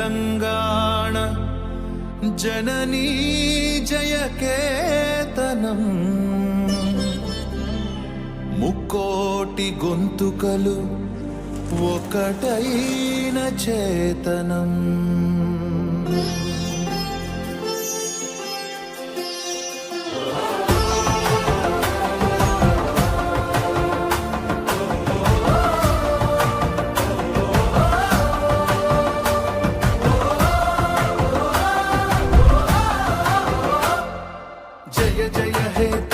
తెలంగాణ జననీ జయకేతనం. ముక్కోటి గొంతుకలు ఒకటైన చేతనం. जय जय हे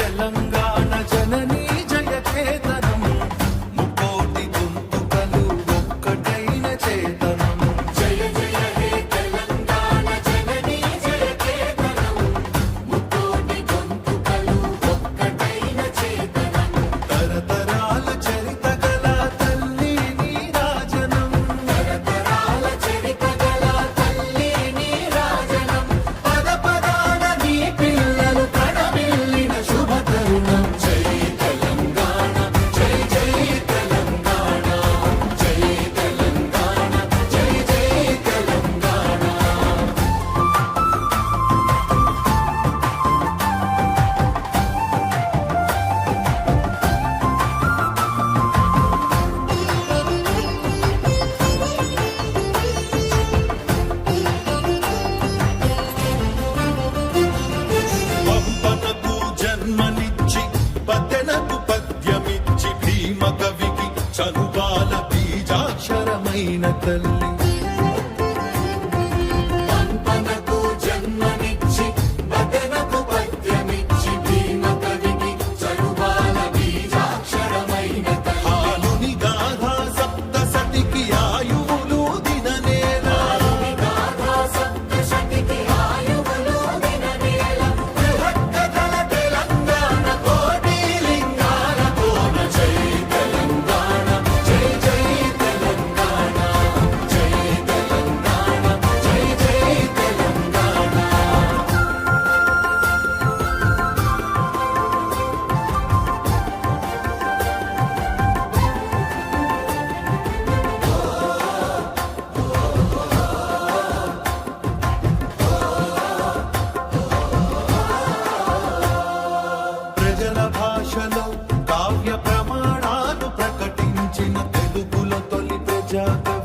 Yeah.